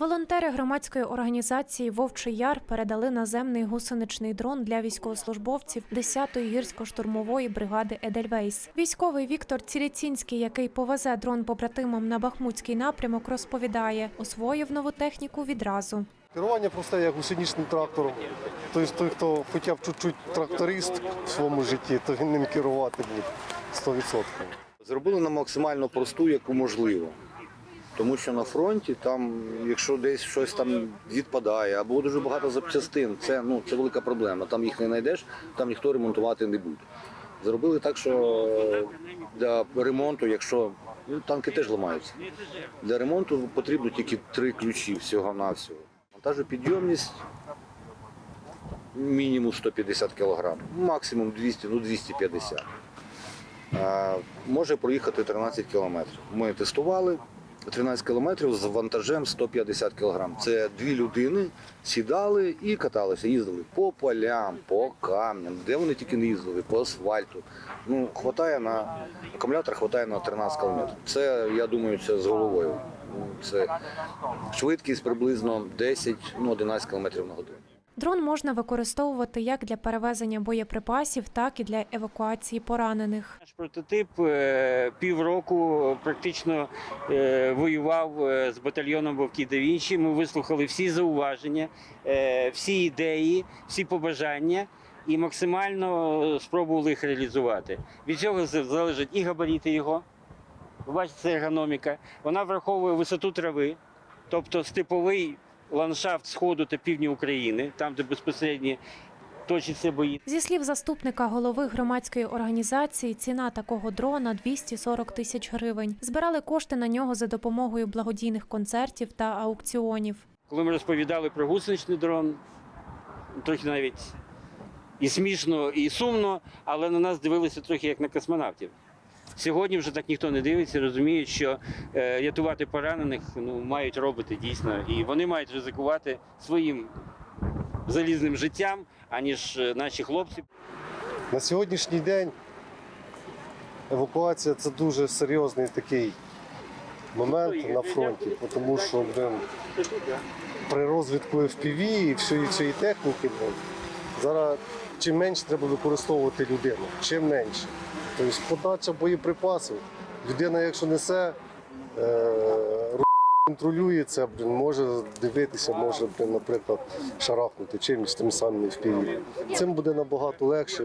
Волонтери громадської організації Вовчий Яр передали наземний гусеничний дрон для військовослужбовців 10-ї гірсько-штурмової бригади Едельвейс. Військовий Віктор Ціліцінський, який повезе дрон побратимам на Бахмутський напрямок, розповідає, освоїв нову техніку відразу. Керування просте як гусеничним трактором. Тобто той, хто хоча б чуть-чуть тракторист в своєму житті, то він ним керувати буде 100%. Зробили на максимально просту, яку можливо. Тому що на фронті, там, якщо десь щось там відпадає, або дуже багато запчастин, це, ну, це велика проблема. Там їх не знайдеш, там ніхто ремонтувати не буде. Зробили так, що для ремонту, якщо ну, танки теж ламаються, для ремонту потрібно тільки три ключі всього-навсього. Монтажопідйомність мінімум 150 кг, максимум 200, ну 250. Е, може проїхати 13 кілометрів. Ми тестували 13 кілометрів з вантажем 150 кілограм. Це дві людини сідали і каталися, їздили по полям, по камням, де вони тільки не їздили, по асфальту. Ну, хватає на акумулятор хватає на 13 кілометрів. Це, я думаю, це з головою. Це швидкість приблизно 10-11 ну, 11 кілометрів на годину. Дрон можна використовувати як для перевезення боєприпасів, так і для евакуації поранених. Наш прототип е, півроку практично е, воював е, з батальйоном Вовки да Вінчі. Ми вислухали всі зауваження, всі ідеї, всі побажання і максимально спробували їх реалізувати. Від цього залежать і габаріти його. Бачите, це ергономіка. Вона враховує висоту трави, тобто степовий ландшафт сходу та півдня України, там, де безпосередньо точаться бої. Зі слів заступника голови громадської організації, ціна такого дрона 240 тисяч гривень. Збирали кошти на нього за допомогою благодійних концертів та аукціонів. Коли ми розповідали про гусеничний дрон, трохи навіть і смішно, і сумно, але на нас дивилися трохи як на космонавтів. Сьогодні вже так ніхто не дивиться, розуміють, що е, рятувати поранених ну, мають робити дійсно, і вони мають ризикувати своїм залізним життям, аніж е, наші хлопці. На сьогоднішній день евакуація це дуже серйозний такий момент на фронті, тому що блин, при розвитку FPV і всієї цієї техніки блин, зараз чим менше треба використовувати людину, чим менше. Тобто подача боєприпасів. Людина, якщо несе, е, контролюється, може дивитися, може, наприклад, шарахнути чимось тим самим в FPV. Цим буде набагато легше.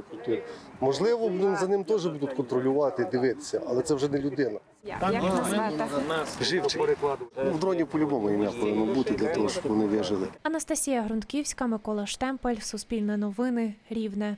Можливо, за ним теж будуть контролювати, дивитися, але це вже не людина. Як назвати? Живчик. Ну, в дроні по-любому ім'я повинно бути для того, щоб вони вижили. Анастасія Грунтківська, Микола Штемпель, Суспільне новини, Рівне.